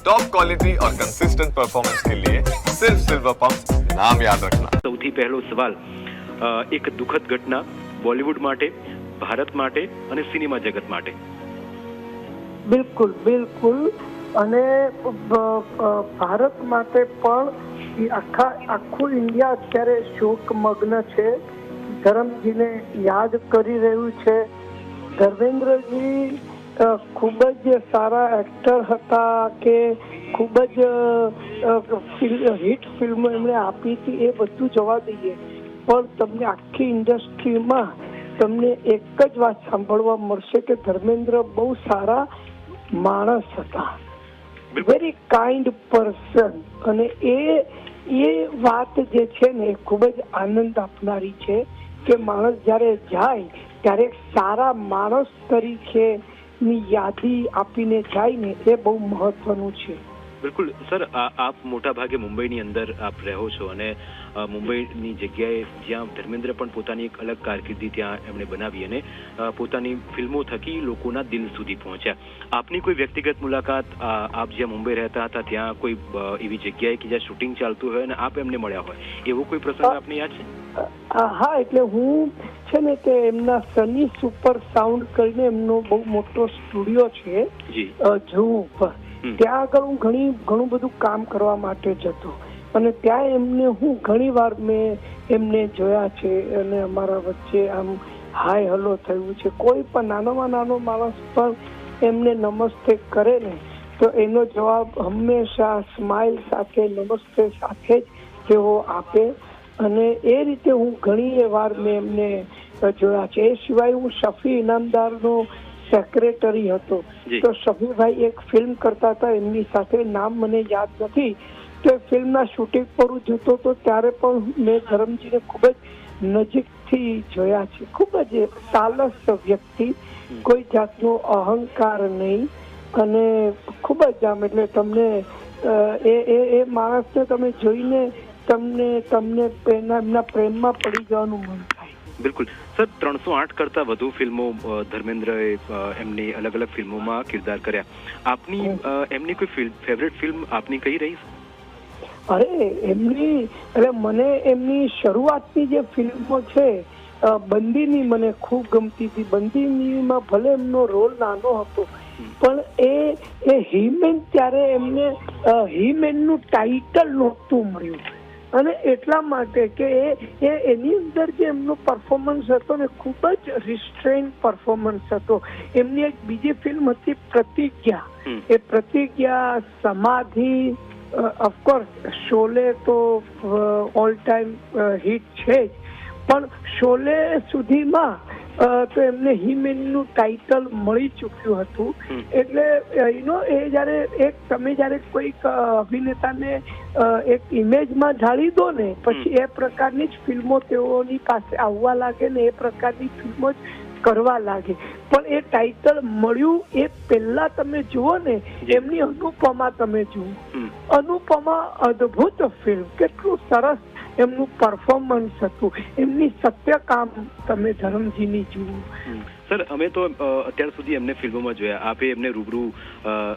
Top quality और consistent performance के लिए सिर्फ सिल्वर पंप नाम याद रखना સૌથી પહેલો સવાલ અ, એક દુઃખદ ઘટના બોલિવૂડ માટે ભારત માટે અને સિનેમા જગત માટે બિલકુલ બિલકુલ અને બ- બ- ભારત માટે પણ ઈ આખા આખું ઇન્ડિયા અત્યારે શોકમગ્ન છે ધરમજીને યાદ કરી રહ્યું છે ધર્મેન્દ્રજી અ, ખૂબ જ સારા એક્ટર હતા કે ખૂબ જ હિટ ફિલ્મો એમણે આપી હતી એ બધું જવા દઈએ. પણ તમને આખી ઇન્ડસ્ટ્રીમાં તમને એક જ વાત સાંભળવા મળશે કે ધર્મેન્દ્ર બહુ સારા માણસ હતા. વેરી કાઇન્ડ પર્સન અને એ એ વાત જે છે ને એ ખૂબ જ આનંદ આપનારી છે કે માણસ જ્યારે જાય ત્યારે સારા માણસ તરીકે ની યાદી આપીને જાય ને એ બહુ મહત્વનું છે. બિલકુલ. સર આપ મોટા ભાગે મુંબઈની અંદર આપ રહો છો અને મુંબઈની જગ્યાએ જ્યાં ધર્મેન્દ્ર પણ પોતાની એક અલગ કારકિર્દી ત્યાં એમણે બનાવી અને પોતાની ફિલ્મો થકી લોકોના દિલ સુધી પહોંચ્યા. આપની કોઈ વ્યક્તિગત મુલાકાત આપ જ્યાં મુંબઈ રહેતા હતા ત્યાં કોઈ એવી જગ્યાએ કે જ્યાં શૂટિંગ ચાલતું હોય અને આપ એમને મળ્યા હોય એવો કોઈ પ્રસંગ આપને યાદ છે? હા એટલે હું છે ને કે એમના સની સુપર સાઉન્ડ કરીને એમનો બહુ મોટો સ્ટુડિયો છે જી. ઉપર. ત્યાં આગળ હું ઘણી ઘણું બધું કામ કરવા માટે જતો. અને ત્યાં એમને હું ઘણી વાર મેં એમને જોયા છે અને અમારા વચ્ચે આમ હાય હલો થયું છે. કોઈ પણ નાનોમાં નાનો માણસ પણ એમને નમસ્તે કરે ને તો એનો જવાબ હંમેશા સ્માઇલ સાથે નમસ્તે સાથે જ તેઓ આપે. અને એ રીતે હું ઘણી વાર મેં એમને જોયા છે. એ સિવાય હું શફી ઇનામદારનો સેક્રેટરી હતો. તો શફીભાઈ એક ફિલ્મ કરતા હતા એમની સાથે નામ મને યાદ નથી. તો ફિલ્મના શૂટિંગ પર હું જતો હતો ત્યારે પણ મેં ધરમજીને ખૂબ જ નજીકથી જોયા છે. ખૂબ જ સાલસ વ્યક્તિ કોઈ જાતનો અહંકાર નહીં. અને ખૂબ જ આમ એટલે તમને એ એ એ માણસને તમે જોઈને તમને તમને એમના પ્રેમમાં પડી જવાનું મન થાય. બિલકુલ. સર ત્રણસો આઠ કરતા વધુ ફિલ્મો ધર્મેન્દ્રએ એમની અલગ અલગ ફિલ્મોમાં કિરદાર કર્યા. આપની એમની કોઈ ફેવરેટ ફિલ્મ આપની કઈ રહી? અરે એમની એટલે મને એમની શરૂઆતની જે ફિલ્મો છે બંદીની મને ખૂબ ગમતી હતી. બંદીનીમાં ભલે એમનો રોલ નાનો હતો પણ એ એ હિમેન ત્યારે એમને હિમેનનું ટાઇટલ નહોતું મળ્યું. અને એટલા માટે કે એ એ એની અંદર જે એમનો પરફોર્મન્સ હતો ને ખૂબ જ રિસ્ટ્રેન પરફોર્મન્સ હતો. એમની એક બીજી ફિલ્મ હતી પ્રતિજ્ઞા. એ પ્રતિજ્ઞા સમાધિ ઓફકોર્સ શોલે તો ઓલ ટાઈમ હિટ છે જ. પણ શોલે સુધીમાં તો એમને હિમેનનું ટાઇટલ મળી ચૂક્યું હતું. એટલે યુનો એ જ્યારે એક તમે જ્યારે કોઈક અભિનેતાને એક ઇમેજમાં ઢાળી દો ને પછી એ પ્રકારની જ ફિલ્મો તેઓની પાસે આવવા લાગે ને એ પ્રકારની ફિલ્મો જ કરવા લાગે. પણ એ ટાઇટલ મળ્યું એ પહેલા તમે જુઓ ને એમની અનુપમા તમે જુઓ. અનુપમા અદ્ભુત ફિલ્મ કેટલું સરસ એમનું પરફોર્મન્સ હતું. એમની સત્ય કામ તમે ધરમજીની જુઓ સર અમે તો અત્યાર સુધી એમને ફિલ્મોમાં જોયા. આપે એમને રૂબરૂ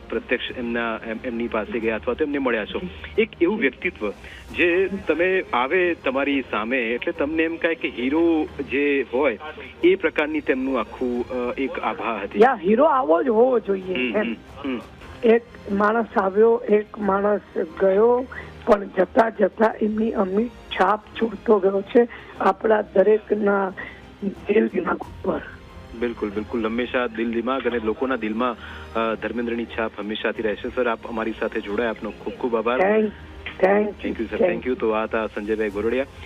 પ્રત્યક્ષ એમના એમ- એમની પાસે ગયા અથવા તો એમને મળ્યા છો. એક એવું વ્યક્તિત્વ જે તમે આવે તમારી સામે એટલે તમને એમ કહે કે હીરો જે હોય એ પ્રકારની તેમનું આખું એક આભા હતી. હીરો આવો જ હોવો જોઈએ. એક માણસ આવ્યો એક માણસ ગયો પણ જતા જતા એમની અમી છાપ છૂટતો ગયો છે આપણા દરેકના દિલ દિમાગ ઉપર. બિલકુલ બિલકુલ. હંમેશા દિલ દિમાગ અને લોકોના દિલમાં ધર્મેન્દ્રની છાપ હંમેશાથી રહેશે. સર આપ અમારી સાથે જોડાયા. આપનો ખૂબ ખૂબ આભાર. Thank you sir thank you તો આ હતા સંજયભાઈ ગોરડિયા.